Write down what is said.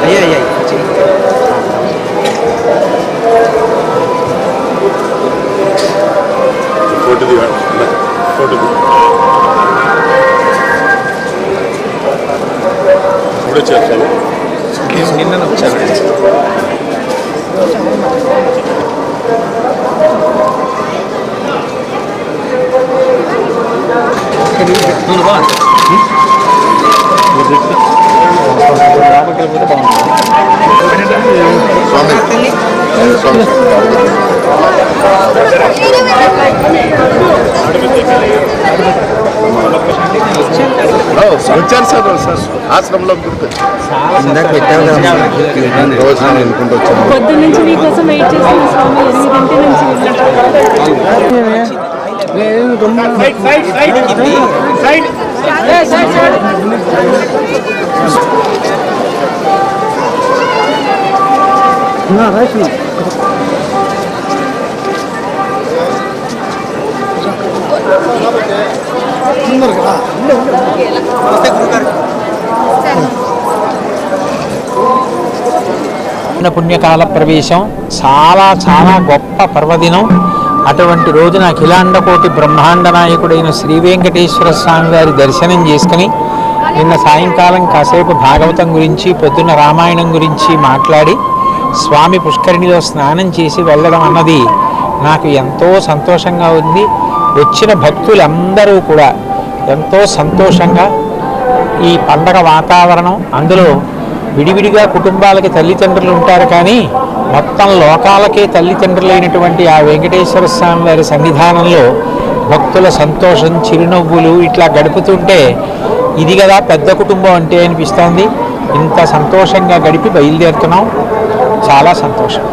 അയ്യോ അയ്യോ photo photo ഇവിടെ ചേർത്താലും చేస్తాను నిన్న వచ్చారు వచ్చారు సార్ సార్ ఆశ్రమంలో గుర్తు ఇందాక పెట్టావు కదా రోజు నేను వచ్చాను. పొద్దు నుంచి మీకోసం వెయిట్ చేస్తున్న. పుణ్యకాల ప్రవేశం చాలా చాలా గొప్ప పర్వదినం అటువంటి రోజున అఖిలాండకోటి బ్రహ్మాండ నాయకుడైన శ్రీ వెంకటేశ్వర స్వామి వారి దర్శనం చేసుకుని నిన్న సాయంకాలం కాసేపు భాగవతం గురించి పొద్దున్న రామాయణం గురించి మాట్లాడి స్వామి పుష్కరిణిలో స్నానం చేసి వెళ్ళడం అన్నది నాకు ఎంతో సంతోషంగా ఉంది. వచ్చిన భక్తులందరూ కూడా ఎంతో సంతోషంగా ఈ పండగ వాతావరణం అందులో విడివిడిగా కుటుంబాలకి తల్లిదండ్రులు ఉంటారు కానీ మొత్తం లోకాలకే తల్లిదండ్రులైనటువంటి ఆ వెంకటేశ్వర స్వామి వారి సన్నిధానంలో భక్తుల సంతోషం చిరునవ్వులు ఇట్లా గడుపుతుంటే ఇది కదా పెద్ద కుటుంబం అంటే అనిపిస్తోంది. ఇంత సంతోషంగా గడిపి బయలుదేరుతున్నాం. చాలా సంతోషం.